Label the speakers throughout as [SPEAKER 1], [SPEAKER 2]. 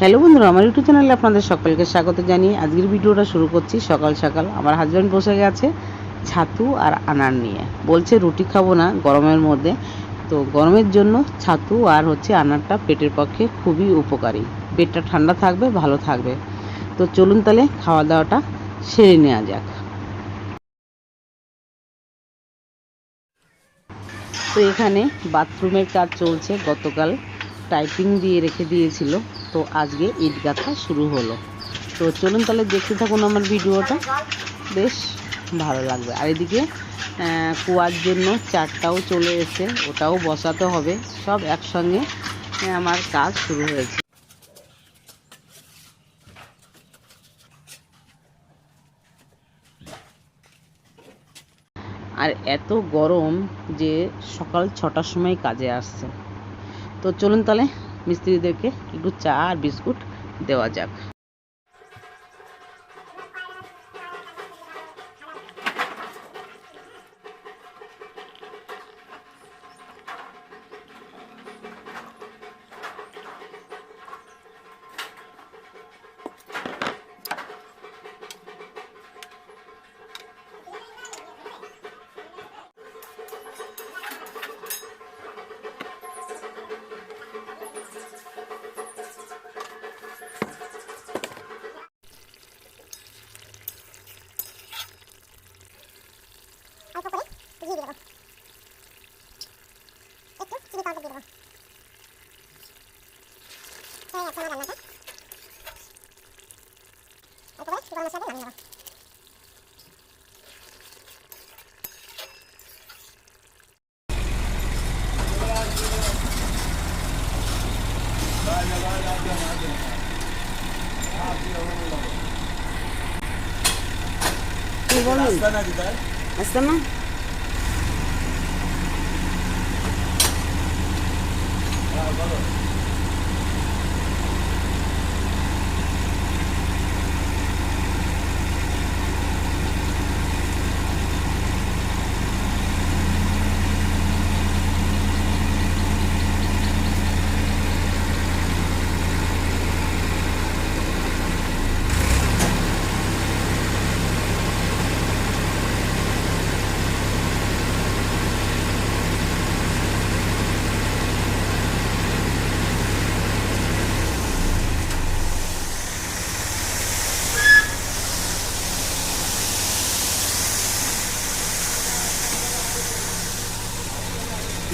[SPEAKER 1] Hello বন্ধুরা, আমার YouTube চ্যানেলে আপনাদের সকলকে স্বাগত জানিয়ে আজকের ভিডিওটা শুরু করছি সকাল সকাল। আমার হাজব্যান্ড বসে গেছে ছাতু আর আনার নিয়ে। বলছে রুটি খাব না গরমের মধ্যে। তো গরমের জন্য ছাতু আর হচ্ছে আনারটা পেটের পক্ষে খুবই উপকারী। পেটটা ঠান্ডা থাকবে, ভালো থাকবে। তো চলুন তাহলে খাওয়া দাওয়াটা সেরে নেওয়া যাক। তো এখানে বাথরুমের কাজ চলছে। গতকাল টাইপিং দিয়ে রেখে দিয়েছিল। তো আজকে ইট গাঁথা শুরু হলো। তো চলুন তাহলে দেখতে থাকুন আমার ভিডিওটা। বেশ ভালো লাগবে। আর এদিকে কুয়ার জন্য চারটাও চলে এসে ওটাও বসাতে হবে। সব একসঙ্গে আমার কাজ শুরু হয়েছে। আর এত গরম যে সকাল ছটার সময় কাজে আসছে। তো চলুন তাহলে মিস্ত্রিদেরকে একটু চা আর বিস্কুট দেওয়া যাক।
[SPEAKER 2] হয়ে গেছে আমার রান্নাটা অল্প করে গরম মশলা দিয়ে নামিয়ে দেবো
[SPEAKER 1] কি বলুন আসতে না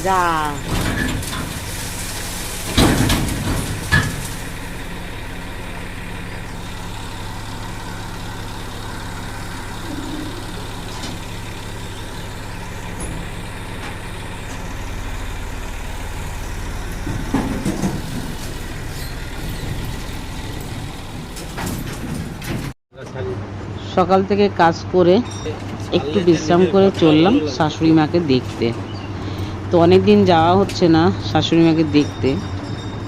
[SPEAKER 1] যা। সকাল থেকে কাজ করে একটু বিশ্রাম করে চললাম শাশুড়ি মাকে দেখতে। তো অনেক দিন যাওয়া হচ্ছে না শাশুড়ি মাকে দেখতে।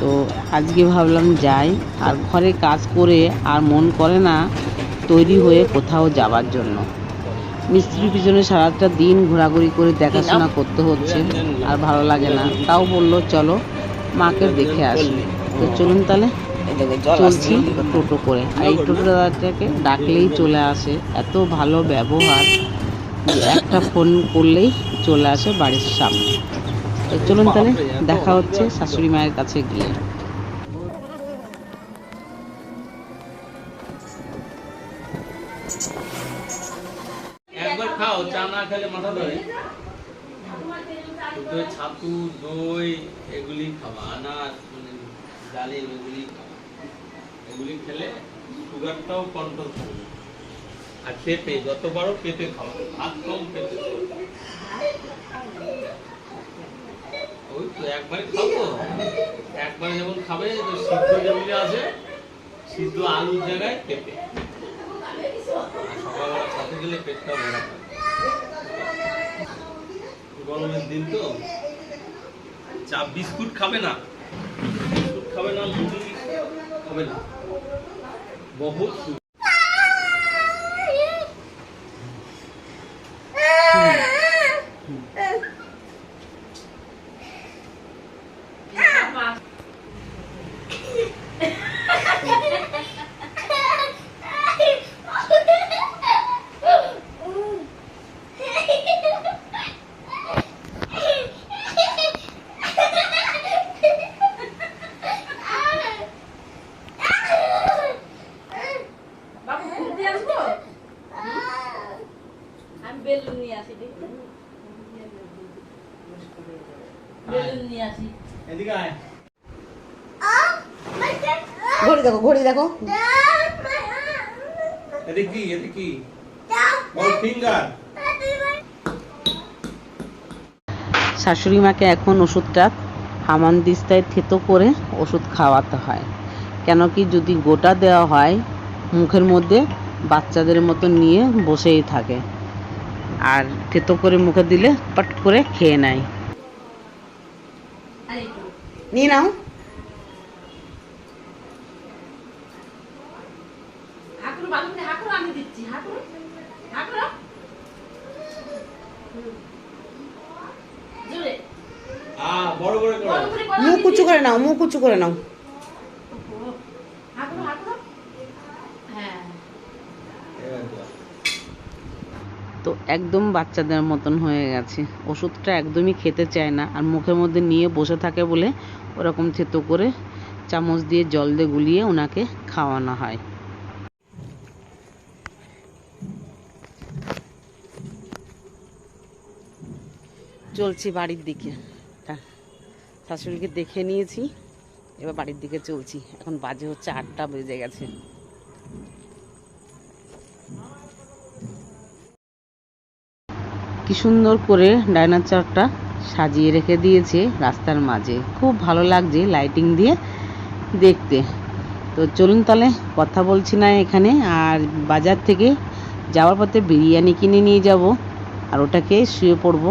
[SPEAKER 1] তো আজকে ভাবলাম যাই। আর ঘরে কাজ করে আর মন করে না তৈরি হয়ে কোথাও যাবার জন্য। মিস্ত্রির পিছনে সারাটা দিন ঘোরাঘুরি করে দেখাশোনা করতে হচ্ছে আর ভালো লাগে না। তাও বলল, চলো মাকে দেখে আসি। তো চলুন তাহলে, চলছি টোটো করে। আর এই টোটো দাদাটাকে ডাকলেই চলে আসে। এত ভালো ব্যবহার, একটা ফোন করলেই চলে আসে বাড়ির সামনে। তো চলুন তাহলে দেখা হচ্ছে শাশুড়ি মায়ের কাছে গিয়ে।
[SPEAKER 3] একবার খাও চা না খেলে মাথা ধরে। ছাতু দই এগুলি খাওয়া আনার মানে ডালিম এগুলি খাওয়া এগুলি খেলে সুগারটাও কন্ট্রোল থাকবে আর পেঁপে যত পারো পেঁপে খাওয়া ভাত কম পেঁপে ওই তো একবারে খাব। একবারে যেমন খাবে, তো সিদ্ধ যেগুলি আছে, সিদ্ধ আলুর জায়গায় পেঁপে। সকালবেলা ছাতু খেলে পেটটা ভরা গরমের দিন তো, চা বিস্কুট খাবে না। বিস্কুট খাবে না মুড়ি খাবে না। বহুত
[SPEAKER 4] বেলুন নিয়ে আসি বেলুন নিয়ে আসি।
[SPEAKER 3] এদিকে আয়।
[SPEAKER 1] ঘড়ি দেখো ঘড়ি দেখো।
[SPEAKER 3] এটা কি এটা কি? বল ফিঙ্গার
[SPEAKER 1] শাশুড়ি মাকে এখন ওষুধটা হামান দিস্তায় থেতো করে ওষুধ খাওয়াতে হয়। কেন কি যদি গোটা দেওয়া হয় মুখের মধ্যে বাচ্চাদের মতো নিয়ে বসেই থাকে। আর থেতো করে মুখে দিলে পট করে খেয়ে নেয়। নিয়ে নাও।
[SPEAKER 4] হাঁকুড়ো বাথরুমে আমি দিচ্ছি। হাঁকুড়ো হাঁকুড়ো জোরে।
[SPEAKER 3] আ বড়
[SPEAKER 4] বড়
[SPEAKER 3] করে।
[SPEAKER 1] মুখ উঁচু করে নাও মুখ উঁচু করে নাও
[SPEAKER 4] দিচ্ছি। হাঁকুড়ো হাঁকুড়ো হ্যাঁ
[SPEAKER 3] এবার দাও।
[SPEAKER 1] তো একদম বাচ্চাদের মতন হয়ে গেছে। ওষুধটা একদমই খেতে চায় না আর মুখের মধ্যে নিয়ে বসে থাকে বলে ওরকম থেতো করে চামচ দিয়ে জল দিয়ে গুলিয়ে ওনাকে খাওয়ানো হয়। চলছি বাড়ির দিকে। শাশুড়িকে দেখে নিয়েছি, এবার বাড়ির দিকে চলছি। এখন বাজে হচ্ছে আটটা বেজে গেছে। কি সুন্দর করে ডাইনার টা সাজিয়ে রেখে দিয়েছে রাস্তার মাঝে। খুব ভালো লাগছে লাইটিং দিয়ে দেখতে। তো চলুন তাহলে কথা বলছি না এখানে, আর বাজার থেকে যাওয়ার পথে বিরিয়ানি কিনে নিয়ে যাব, আর ওটাকে শুয়ে পড়ব।